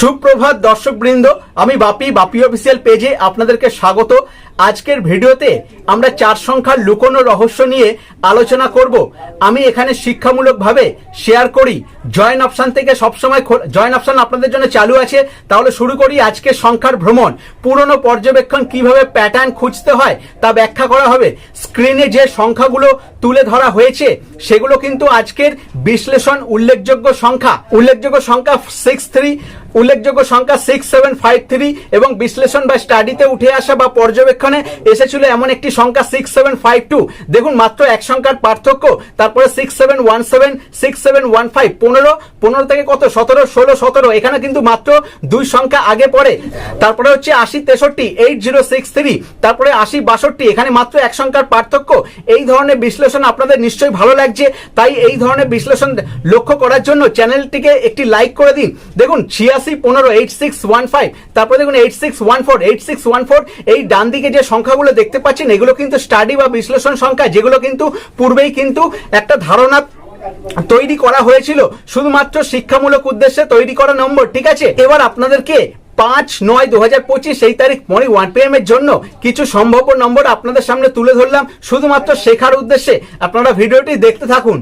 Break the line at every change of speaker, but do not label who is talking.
সুপ্রভাত দর্শক বৃন্দ আমি বাপি বাপি অফিসিয়াল পেজে আপনাদেরকে স্বাগত। আজকের ভিডিওতে আমরা চার সংখ্যার লুকোনো রহস্য নিয়ে আলোচনা করব। আমি এখানে শিক্ষামূলকভাবে শেয়ার করি। জয়েন অপশন থেকে সবসময় জয়েন অপশন আপনাদের জন্য চালু আছে। তাহলে শুরু করি আজকের সংখ্যার ভ্রমণ। পুরনো পর্যবেক্ষণ কীভাবে প্যাটার্ন খুঁজতে হয় তা ব্যাখ্যা করা হবে। স্ক্রিনে যে সংখ্যাগুলো তুলে ধরা হয়েছে, সেগুলো কিন্তু আজকের বিশ্লেষণ উল্লেখযোগ্য সংখ্যা। উল্লেখযোগ্য সংখ্যা সিক্স থ্রি উল্লেখযোগ্য সংখ্যা সিক্স সেভেন ফাইভ থ্রি এবং বিশ্লেষণ বা স্টাডিতে উঠে আসা বা পর্যবেক্ষণে এসেছিল এমন একটি সংখ্যা সিক্স সেভেন ফাইভ টু দেখুন, মাত্র এক সংখ্যার পার্থক্য, তারপরে six seven one seven six seven one five পনেরো পনেরো থেকে কত? সতেরো, ষোলো, সতেরো। এখানে কিন্তু মাত্র দুই সংখ্যা আগে পড়ে। তারপরে হচ্ছে আশি, তেষট্টি এইট জিরো সিক্স থ্রি তারপরে আশি, বাষট্টি। এখানে মাত্র এক সংখ্যার পার্থক্য। এই ধরনের বিশ্লেষণ আপনাদের নিশ্চয়ই ভালো লাগছে। তাই এই ধরনের বিশ্লেষণ লক্ষ্য করার জন্য চ্যানেলটিকে একটি লাইক করে দিন। দেখুন, ছিয়াশি পনেরো ওয়ান, ফাইভ। তারপরে দেখুন এইট এই ডান দিকে যে সংখ্যাগুলো দেখতে পাচ্ছেন, এগুলো কিন্তু স্টাডি বা বিশ্লেষণ সংখ্যা, যেগুলো কিন্তু পূর্বেই কিন্তু একটা ধারণা তৈরি করা হয়েছিল। শুধুমাত্র শিক্ষামূলক উদ্দেশ্যে তৈরি করা নম্বর, ঠিক আছে? এবার আপনাদেরকে পাঁচ নয় দু হাজার পঁচিশ এই তারিখ মর্নিং ওয়ান পি এর জন্য কিছু সম্ভাব্য নম্বর আপনাদের সামনে তুলে ধরলাম। শুধুমাত্র শেখার উদ্দেশ্যে আপনারা ভিডিওটি দেখতে থাকুন।